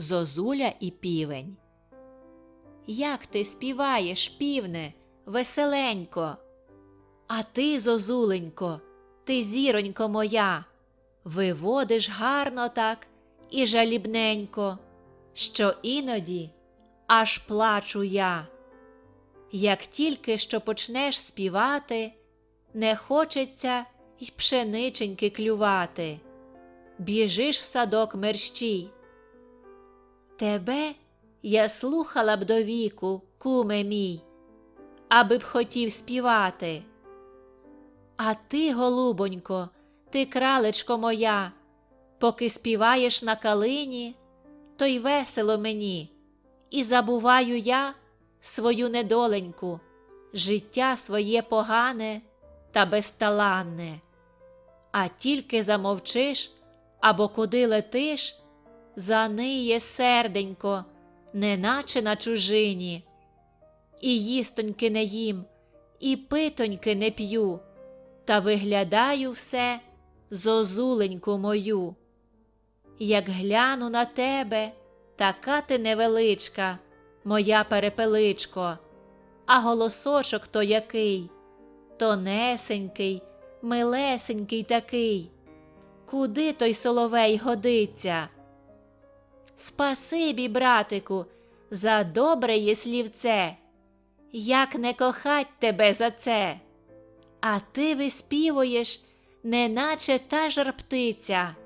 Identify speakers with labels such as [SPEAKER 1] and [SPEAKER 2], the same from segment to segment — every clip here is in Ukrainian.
[SPEAKER 1] Зозуля і півень. Як ти співаєш, півне, веселенько. А ти, зозуленько, ти зіронько моя, виводиш гарно так і жалібненько, що іноді аж плачу я. Як тільки що почнеш співати, не хочеться й пшениченьки клювати, біжиш в садок мерщій. Тебе я слухала б до віку, куме мій, аби б хотів співати. А ти, голубонько, ти кралечко моя, поки співаєш на калині, то й весело мені, і забуваю я свою недоленьку, життя своє погане та безталанне. А тільки замовчиш або куди летиш, заниє серденько, неначе на чужині. І їстоньки не їм, і питоньки не п'ю, та виглядаю все зозуленьку мою. Як гляну на тебе, така ти невеличка, моя перепеличко, а голосочок то який, тонесенький, милесенький такий. Куди той соловей годиться? Спасибі, братику, за добре є слівце, як не кохать тебе за це. А ти виспівуєш, неначе та жар птиця.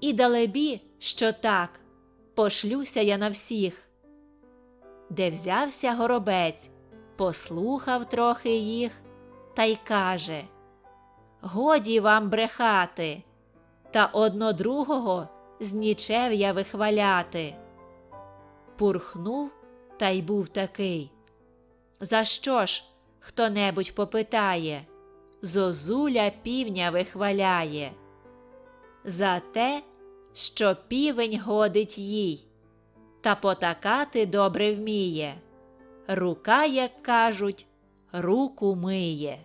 [SPEAKER 1] І далебі, що так, пошлюся я на всіх. Де взявся горобець, послухав трохи їх, та й каже Годі вам брехати, та одно другого з нічев'я вихваляти. Пурхнув та й був такий. За що ж хто небудь попитає, зозуля півня вихваляє? За те, що півень годить їй, та потакати добре вміє. Рука, як кажуть, руку миє.